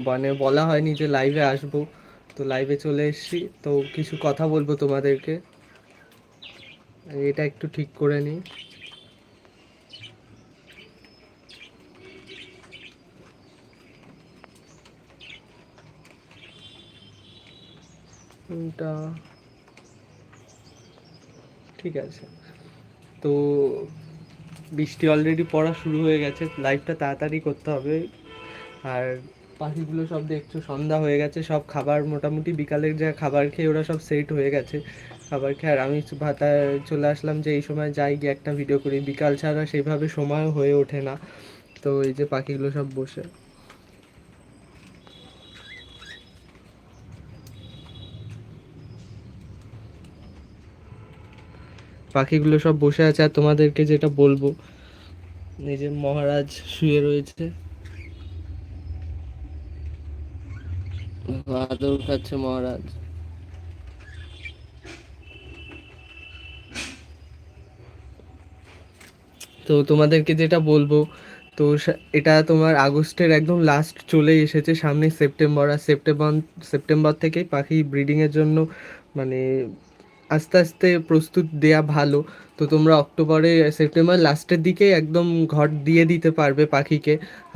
মানে বলা হয়নি যে লাইভে আসব। তো লাইভে চলে এসেছি। তো কিছু কথা বলব তোমাদেরকে। এটা একটু ঠিক করে নিই। ঠিক আছে। তো বৃষ্টি অলরেডি পড়া শুরু হয়ে গেছে। লাইভটা তাড়াতাড়ি করতে হবে। আর পাখিগুলো সব দেখছ, সন্ধ্যা হয়ে গেছে, সব খাবার মোটামুটি বিকালের যা খাবার খেয়ে ওরা সব সেট হয়ে গেছে। খাবার খেয়ে আর আমি ভাতায় চলে আসলাম যে এই সময় যাই গিয়ে একটা ভিডিও করি। বিকাল ছাড়া সেভাবে সময় হয়ে ওঠে না। তো এই যে পাখিগুলো সব বসে। পাখিগুলো সব বসে আছে। আর তোমাদেরকে যেটা বলব, এই যে মহারাজ শুয়ে রয়েছে। আদর খাচ্ছে মহারাজ। তো তোমাদেরকে যেটা বলব, তো এটা তোমার আগস্টের একদম লাস্ট চলে এসেছে সামনে সেপ্টেম্বর। আর সেপ্টেম্বর সেপ্টেম্বর থেকেই পাখি ব্রিডিংয়ের জন্য মানে আস্তে আস্তে প্রস্তুত দেয়া ভালো। তো তোমরা অক্টোবরে, সেপ্টেম্বর লাস্টের দিকে একদম ঘর দিয়ে দিতে পারবে পাখিকে।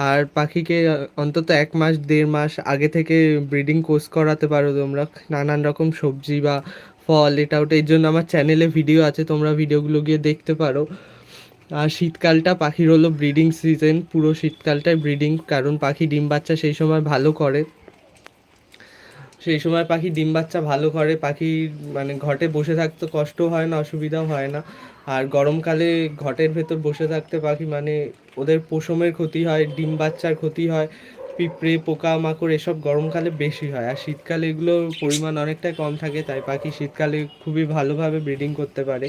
আর পাখিকে অন্তত এক মাস, দেড় মাস আগে থেকে ব্রিডিং কোর্স করাতে পারো তোমরা। নানান রকম সবজি বা ফল, এটা ওটা, এর জন্য আমার চ্যানেলে ভিডিও আছে, তোমরা ভিডিওগুলো গিয়ে দেখতে পারো। আর শীতকালটা পাখির হলো ব্রিডিং সিজন, পুরো শীতকালটাই ব্রিডিং, কারণ পাখি ডিম বাচ্চা সেই সময় ভালো করে। সেই সময় পাখি ডিম বাচ্চা ভালো করে, পাখি মানে ঘটে বসে থাকতে কষ্ট হয় না, অসুবিধাও হয় না। আর গরমকালে ঘটের ভেতর বসে থাকতে পাখি মানে ওদের পশমের ক্ষতি হয়, ডিম বাচ্চার ক্ষতি হয়, পিঁপড়ে পোকা মাকড় এসব গরমকালে বেশি হয়। আর শীতকালে এগুলোর পরিমাণ অনেকটাই কম থাকে, তাই পাখি শীতকালে খুবই ভালোভাবে ব্রিডিং করতে পারে।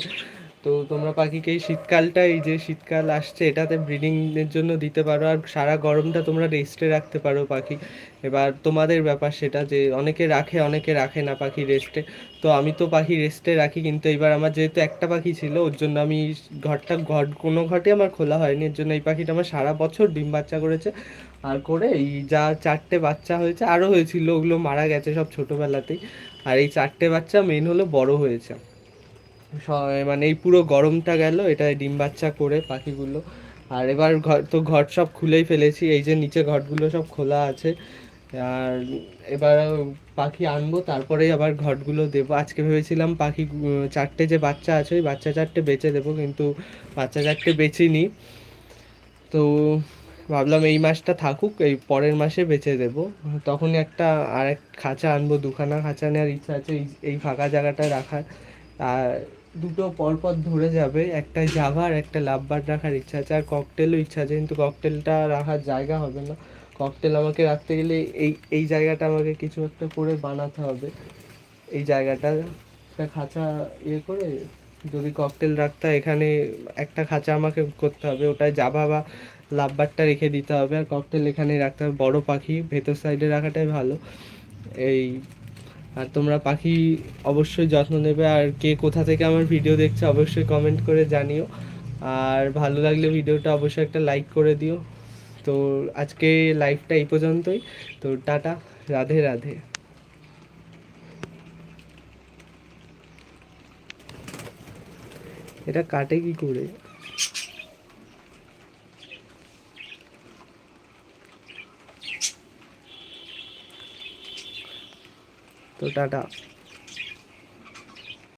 তো তোমরা পাখিকে এই শীতকালটা, এই যে শীতকাল আসছে, এটাতে ব্রিডিংয়ের জন্য দিতে পারো। আর সারা গরমটা তোমরা রেস্টে রাখতে পারো পাখি। এবার তোমাদের ব্যাপার সেটা যে, অনেকে রাখে অনেকে রাখে না পাখি রেস্টে তো আমি তো পাখি রেস্টে রাখি, কিন্তু এবার আমার যেহেতু একটা পাখি ছিল, ওর জন্য আমি ঘরটা, ঘর, কোনো ঘরটি আমার খোলা হয়নি। এর জন্য এই পাখিটা আমার সারা বছর ডিম বাচ্চা করেছে। আর করে এই যা চারটে বাচ্চা হয়েছে আরও হয়েছিল, ওগুলো মারা গেছে সব ছোটোবেলাতেই। আর এই চারটে বাচ্চা মেন হলো বড় হয়েছে। মানে এই পুরো গরমটা গেল এটা ডিম বাচ্চা করে পাখিগুলো। আর এবার ঘর তো ঘর সব খুলেই ফেলেছি, এই যে নিচে ঘরগুলো সব খোলা আছে। আর এবার পাখি আনব, তারপরেই আবার ঘরগুলো দেবো। আজকে ভেবেছিলাম পাখি চারটে যে বাচ্চা আছে, ওই বাচ্চা চারটে বেচে দেবো, কিন্তু বাচ্চা চারটে বেচিনি। তো ভাবলাম এই মাসটা থাকুক, এই পরের মাসে বেচে দেবো। তখন একটা আর এক খাঁচা আনব, দুখানা খাঁচা নেওয়ার ইচ্ছা আছে এই ফাঁকা জায়গাটায় রাখার। আর দুটো পরপর ধরে যাবে, একটা জাভা আর একটা লাভবার রাখার ইচ্ছা আছে। আর ককটেলও ইচ্ছা আছে, কিন্তু ককটেলটা রাখার জায়গা হবে না। ককটেল আমাকে রাখতে গেলে এই এই জায়গাটা আমাকে কিছু একটা করে বানাতে হবে। এই জায়গাটা একটা খাঁচা ইয়ে করে যদি ককটেল রাখতে, এখানে একটা খাঁচা আমাকে করতে হবে। ওটায় জাভা বা লাভবারটা রেখে দিতে হবে। আর ককটেল এখানে রাখতে হবে। বড়ো পাখি ভেতর সাইডে রাখাটাই ভালো। এই আর তোমরা পাখি অবশ্যই যত্ন নেবে। আর কে কোথা থেকে আমার ভিডিও দেখছে, অবশ্যই কমেন্ট করে জানিও। আর ভালো লাগলে ভিডিওটা অবশ্যই একটা লাইক করে দিও। তো আজকে লাইভটা এই পর্যন্তই। তো টাটা, রাধে রাধে। এটা কাটে কি করে? তো টাটা